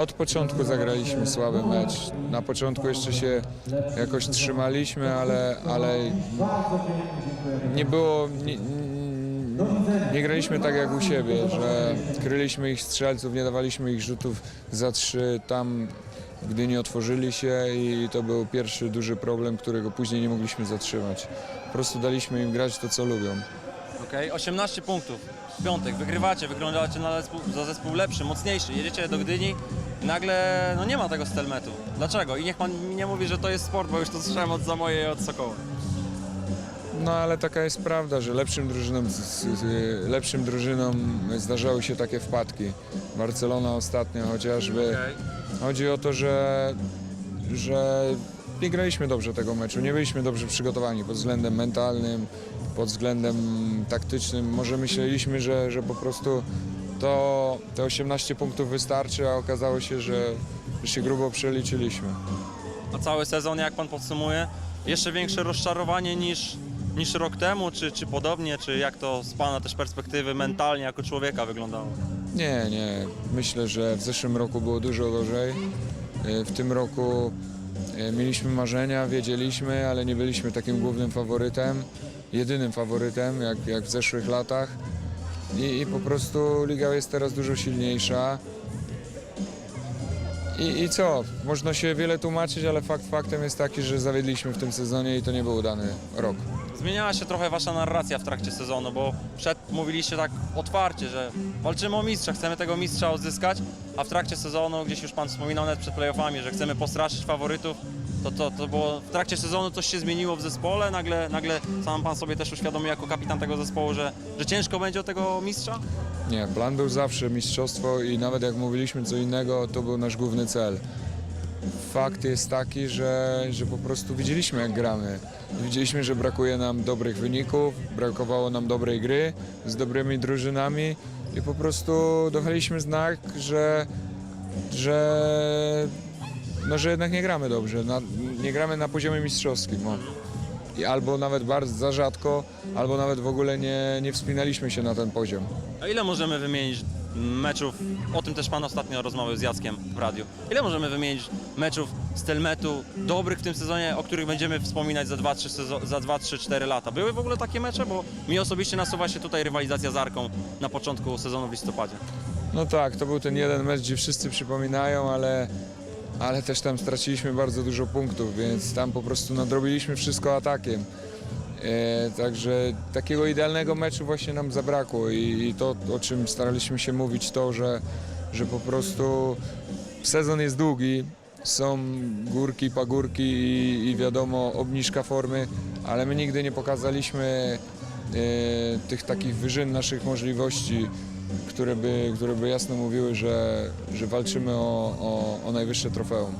Od początku zagraliśmy słaby mecz. Na początku jeszcze się jakoś trzymaliśmy, ale, ale nie było. Nie, nie graliśmy tak jak u siebie, że kryliśmy ich strzelców, nie dawaliśmy ich rzutów za trzy tam, gdy nie otworzyli się i to był pierwszy duży problem, którego później nie mogliśmy zatrzymać. Po prostu daliśmy im grać to, co lubią. Okej, 18 punktów w piątek, wygrywacie, wyglądacie na zespół, za zespół lepszy, mocniejszy, jedziecie do Gdyni i nagle no nie ma tego stelmetu. Dlaczego? I niech pan mi nie mówi, że to jest sport, bo już to słyszałem od Zamoje i od Sokoła. No ale taka jest prawda, że lepszym drużynom, z- z- lepszym drużynom zdarzały się takie wpadki. Barcelona ostatnio chociażby. Chodzi o to, że, że nie graliśmy dobrze tego meczu, nie byliśmy dobrze przygotowani pod względem mentalnym, pod względem taktycznym. Może myśleliśmy, że, że po prostu to te 18 punktów wystarczy, a okazało się, że, że się grubo przeliczyliśmy. A cały sezon, jak pan podsumuje, jeszcze większe rozczarowanie niż, niż rok temu, czy, czy podobnie, czy jak to z pana też perspektywy mentalnie jako człowieka wyglądało? Nie, nie. Myślę, że w zeszłym roku było dużo gorzej. E, W tym roku mieliśmy marzenia, wiedzieliśmy, ale nie byliśmy takim głównym faworytem, jedynym faworytem, jak, jak w zeszłych latach. I, I po prostu liga jest teraz dużo silniejsza. I, I co? Można się wiele tłumaczyć, ale fakt faktem jest taki, że zawiedliśmy w tym sezonie i to nie był udany rok. Zmieniała się trochę wasza narracja w trakcie sezonu, bo przed mówiliście tak otwarcie, że walczymy o mistrza, chcemy tego mistrza odzyskać, a w trakcie sezonu, gdzieś już pan wspominał nawet przed playoffami, że chcemy postraszyć faworytów, to, to, to było w trakcie sezonu coś się zmieniło w zespole, nagle, nagle sam pan sobie też uświadomił jako kapitan tego zespołu, że, że ciężko będzie o tego mistrza? Nie, plan był zawsze mistrzostwo i nawet jak mówiliśmy co innego, to był nasz główny cel. Fakt jest taki, że, że po prostu widzieliśmy jak gramy. Widzieliśmy, że brakuje nam dobrych wyników, brakowało nam dobrej gry z dobrymi drużynami i po prostu dawaliśmy znak, że, że, no, że jednak nie gramy dobrze, na, nie gramy na poziomie mistrzowskim. I albo nawet bardzo za rzadko, albo nawet w ogóle nie, nie wspinaliśmy się na ten poziom. A ile możemy wymienić meczów, o tym też pan ostatnio rozmawiał z Jackiem w radiu, ile możemy wymienić meczów z Telmetu dobrych w tym sezonie, o których będziemy wspominać za 2-3 sezo- za 2-3-4 lata? Były w ogóle takie mecze? Bo mi osobiście nasuwa się tutaj rywalizacja z Arką na początku sezonu w listopadzie. No tak, to był ten jeden mecz, gdzie wszyscy przypominają, ale, ale też tam straciliśmy bardzo dużo punktów, więc tam po prostu nadrobiliśmy wszystko atakiem. E, także takiego idealnego meczu właśnie nam zabrakło i, to, o czym staraliśmy się mówić, to, że, że po prostu sezon jest długi, są górki, pagórki i, i wiadomo obniżka formy, ale my nigdy nie pokazaliśmy e, tych takich wyżyn naszych możliwości, które by, które by jasno mówiły, że, że walczymy o, o, o najwyższe trofeum.